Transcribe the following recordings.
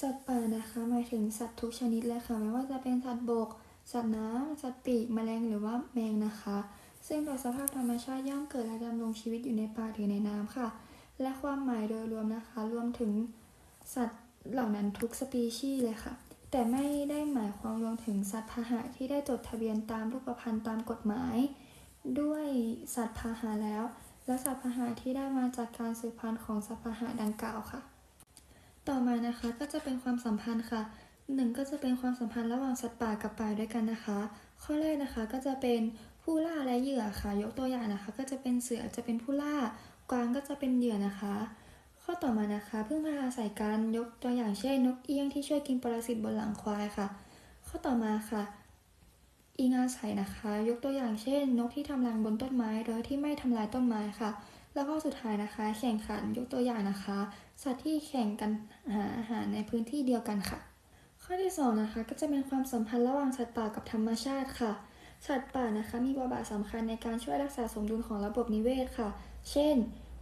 สัตว์ป่านะคะ หมายถึงสัตว์ทุกชนิดเลยค่ะ ไม่ว่าจะเป็นสัตว์บก สัตว์น้ำ สัตว์ปีก แมลงหรือว่าแมงนะคะ ซึ่งโดยสภาพธรรมชาติย่อมเกิดและดำรงชีวิตอยู่ในป่าหรือในน้ำค่ะ และความหมายโดยรวมนะคะ รวมถึงสัตว์เหล่านั้นทุกสปีชีส์เลยค่ะ แต่ไม่ได้หมายความรวมถึงสัตว์พาหะที่ได้จดทะเบียนตามรูปพรรณตามกฎหมาย ด้วยสัตว์พาหะแล้ว และสัตว์พาหะที่ได้มาจากการสืบพันธุ์ของสัตว์พาหะดังกล่าวค่ะ ต่อมานะคะก็จะเป็นความสัมพันธ์ค่ะหนึ่งก็จะเป็นความสัมพันธ์ระหว่างสัตว์ป่ากับป่าด้วยกันนะคะ ข้อแรกนะคะก็จะเป็นผู้ล่าและเหยื่อค่ะ ยกตัวอย่างนะคะ ก็จะเป็นเสือจะเป็นผู้ล่า กวางก็จะเป็นเหยื่อนะคะ ข้อต่อมานะคะพึ่งพาอาศัยกันยกตัวอย่างเช่นนกเอี้ยงที่ช่วยกินปรสิตบนหลังควายค่ะ ข้อต่อมาค่ะอิงอาศัยนะคะ ยกตัวอย่างเช่น นกที่ทำรังบนต้นไม้โดยที่ไม่ทำลายต้นไม้ค่ะ แล้วข้อสุดท้ายนะคะ แข่งขันยกตัวอย่างนะคะ สัตว์ที่แข่งกันหาอาหารในพื้นที่เดียวกันค่ะ ข้อที่สองนะคะก็จะเป็นความสัมพันธ์ระหว่างสัตว์ป่ากับธรรมชาติค่ะ สัตว์ป่านะคะมีบทบาทสำคัญในการช่วยรักษาสมดุลของระบบนิเวศค่ะ เช่น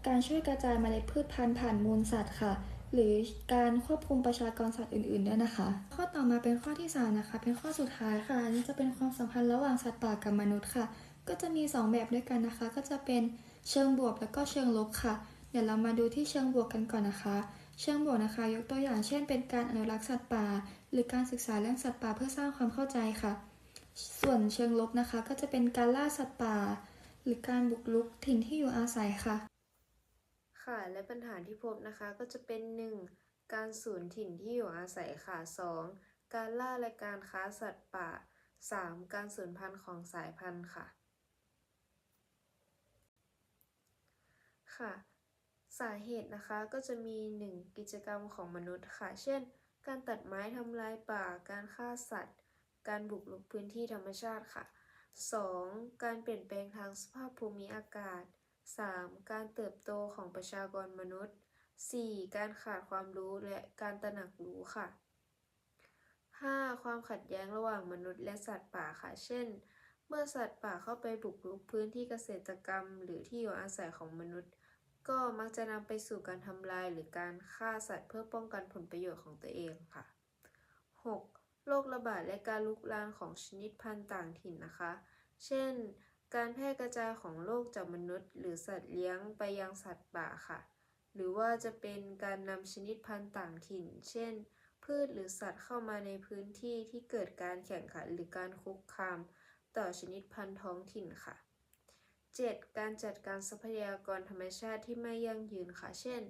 การช่วยกระจายเมล็ดพืชพันธุ์ผ่านมูลสัตว์ค่ะ หรือการควบคุมประชากรสัตว์อื่น ๆ ด้วยนะคะ ข้อต่อมาเป็นข้อที่สามนะคะ เป็นข้อสุดท้ายค่ะนนี้จะเป็นความสัมพันธ์ระหว่างสัตว์ป่ากับมนุษย์ค่ะ ก็จะมีสองแบบด้วยกันนะคะ ก็จะเป็น เชิงบวกแล้วก็เชิงลบค่ะ เดี๋ยวเรามาดูที่เชิงบวกกันก่อนนะคะ เชิงบวกนะคะ ยกตัวอย่างเช่น เป็นการอนุรักษ์สัตว์ป่า หรือการศึกษาเรื่องสัตว์ป่าเพื่อสร้างความเข้าใจค่ะ ส่วนเชิงลบนะคะ ก็จะเป็นการล่าสัตว์ป่า หรือการบุกรุกถิ่นที่อยู่อาศัยค่ะ ค่ะและปัญหาที่พบนะคะก็จะเป็น 1. การสูญถิ่นที่อยู่อาศัยค่ะ 2. การล่าและการค้าสัตว์ป่า 3. การสูญพันธุ์ของสายพันธุ์ค่ะ ค่ะ สาเหตุนะคะก็จะมี 1. กิจกรรมของมนุษย์ค่ะ เช่น การตัดไม้ทำลายป่า การฆ่าสัตว์ การบุกรุกพื้นที่ธรรมชาติค่ะ 2. การเปลี่ยนแปลงทางสภาพภูมิอากาศ 3. การเติบโตของประชากรมนุษย์ 4. การขาดความรู้และการตระหนักรู้ค่ะ 5. ความขัดแย้งระหว่างมนุษย์และสัตว์ป่าค่ะ เช่น เมื่อสัตว์ป่าเข้าไปบุกรุกพื้นที่เกษตรกรรม หรือที่อยู่อาศัยของมนุษย์ ก็มักจะนำไปสู่การทำลายหรือการฆ่าสัตว์เพื่อป้องกันผลประโยชน์ของตัวเองค่ะ 6. โรคระบาดและการลุกลามของชนิดพันธุ์ต่างถิ่นนะคะ เช่น การแพร่กระจายของโรคจากมนุษย์ หรือสัตว์เลี้ยงไปยังสัตว์ป่าค่ะ หรือว่าจะเป็นการนำชนิดพันธุ์ต่างถิ่น เช่น พืชหรือสัตว์เข้ามาในพื้นที่ที่เกิดการแข่งขันหรือการคุกคาม ต่อชนิดพันธุ์ท้องถิ่นค่ะ 7. การจัดการทรัพยากรธรรมชาติที่ไม่ยั่งยืนค่ะ เช่น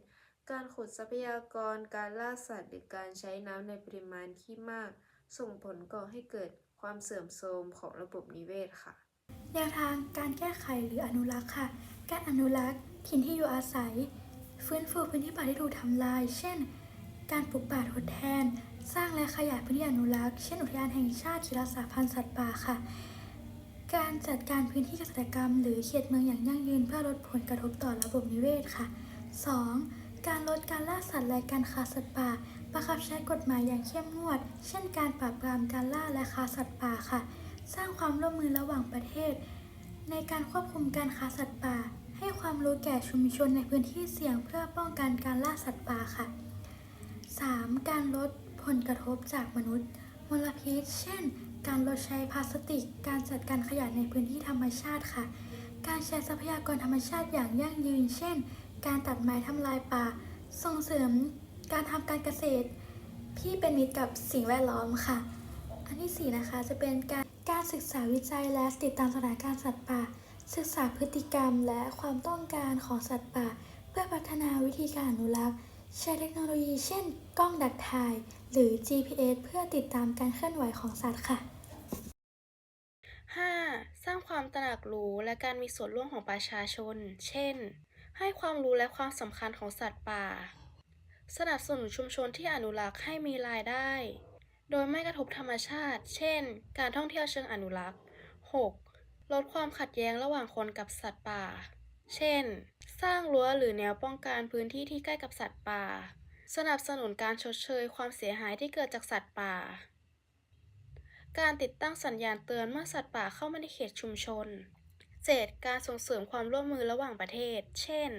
การขุดทรัพยากร การล่าสัตว์หรือการใช้น้ำในปริมาณที่มาก ส่งผลก่อให้เกิดความเสื่อมโทรมของระบบนิเวศค่ะ แนวทางการแก้ไขหรืออนุรักษ์ค่ะ การอนุรักษ์ถิ่นที่อยู่อาศัย ฟื้นฟูพื้นที่ป่าที่ถูกทำลาย เช่น การปลูกป่าทดแทน สร้างและขยายพื้นที่อนุรักษ์ เช่นอุทยานแห่งชาติเขตรักษาพันธุ์สัตว์ป่าค่ะ การจัดการพื้นที่เกษตรกรรม หรือเขตเมืองอย่างยั่งยืนเพื่อลดผลกระทบต่อระบบนิเวศค่ะ 2. การลดการล่าสัตว์และการค้าสัตว์ป่าบังคับใช้กฎหมายอย่างเข้มงวด เช่นการปราบปรามการล่าและค้าสัตว์ป่าค่ะ สร้างความร่วมมือระหว่างประเทศ ในการควบคุมการค้าสัตว์ป่า ให้ความรู้แก่ชุมชนในพื้นที่เสี่ยงเพื่อป้องกันการล่าสัตว์ป่าค่ะ 3. การลดผลกระทบจากมนุษย์ มลพิษ เช่น การลดใช้พลาสติก การจัดการขยะในพื้นที่ธรรมชาติค่ะ การใช้ทรัพยากรธรรมชาติอย่างยั่งยืน เช่น การตัดไม้ทำลายป่า ส่งเสริม การทำการเกษตร ที่เป็นมิตรกับสิ่งแวดล้อมค่ะ อันที่ 4 นะคะจะเป็นการการศึกษาวิจัยและติดตามสถานการณ์สัตว์ป่า ศึกษาพฤติกรรมและความต้องการของสัตว์ป่า เพื่อพัฒนาวิธีการอนุรักษ์ ใช้เทคโนโลยีเช่น กล้องดักถ่าย หรือ GPS เพื่อติดตามการเคลื่อนไหวของสัตว์ค่ะ 5. สร้างความตระหนักรู้และการมีส่วนร่วมของประชาชน เช่น ให้ความรู้และความสำคัญของสัตว์ป่า สนับสนุนชุมชนที่อนุรักษ์ให้มีรายได้ โดยไม่กระทบธรรมชาติ เช่น การท่องเที่ยวเชิงอนุรักษ์ 6. ลดความขัดแย้งระหว่างคนกับสัตว์ป่า เช่น สร้างรั้วหรือแนวป้องกันพื้นที่ที่ใกล้กับสัตว์ป่า สนับสนุนการชดเชยความเสียหายที่เกิดจากสัตว์ป่า การติดตั้งสัญญาณเตือนเมื่อสัตว์ป่าเข้ามาในเขตชุมชน 7. การส่งเสริมความร่วมมือระหว่างประเทศ เช่น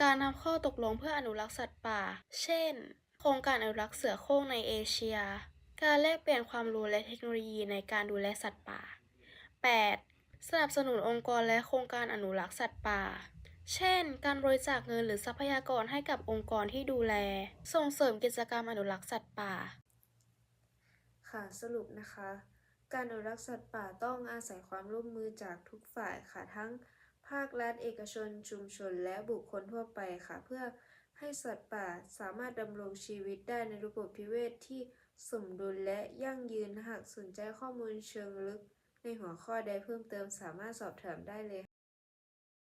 การนำข้อตกลงเพื่ออนุรักษ์สัตว์ป่า เช่น โครงการอนุรักษ์เสือโคร่งในเอเชีย การแลกเปลี่ยนความรู้และเทคโนโลยีในการดูแลสัตว์ป่า 8. สนับสนุนองค์กรและโครงการอนุรักษ์สัตว์ป่า เช่น การบริจาคเงินหรือทรัพยากรให้กับองค์กรที่ดูแล ส่งเสริมกิจกรรมอนุรักษ์สัตว์ป่า ค่ะ สรุปนะคะ การอนุรักษ์สัตว์ป่าต้องอาศัยความร่วมมือจากทุกฝ่ายค่ะ ทั้งภาครัฐเอกชน ชุมชน และบุคคลทั่วไปค่ะ เพื่อให้สัตว์ป่าสามารถดำรงชีวิตได้ในระบบพิเวศที่สมดุลและยั่งยืนหากสนใจข้อมูลเชิงลึก ในหัวข้อใดเพิ่มเติมสามารถสอบถามได้เลย